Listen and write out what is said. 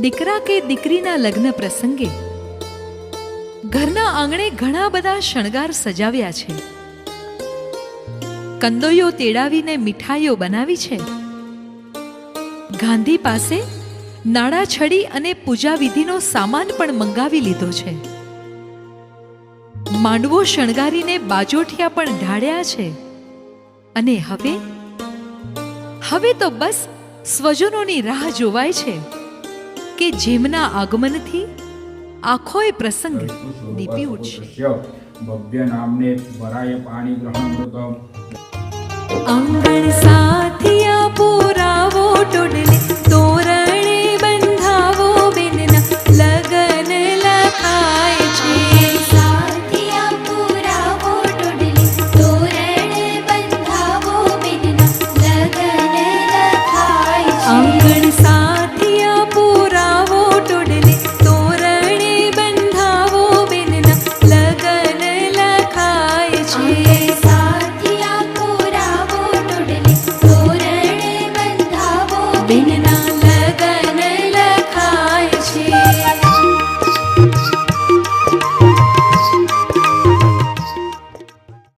દીકરા કે દીકરીના લગ્ન પ્રસંગે? ઘરના આંગણે ઘણા બધા શણગાર સજાવ્યા છે. કંદોયો તેડાવીને મીઠાઈઓ બનાવી છે. ગાંધી પાસે નાડા છડી અને પૂજા વિધિનો સામાન પણ મંગાવી લીધો છે. માંડવો શણગારીને બાજોઠિયા પણ ઢાળ્યા છે. અને હવે? હવે તો બસ સ્વજનોની રાહ જોવાય છે. કે જેમના આગમનથી આખોય પ્રસંગ દીપી ઉઠશે ભવ્ય નામને ભરાય પાણી ગ્રહણ આંગણ સાથિયા પુરાવો ટોડલે તોરણે બંધાવો બેનના લગન લખાય છે. સાથિયા પુરાવો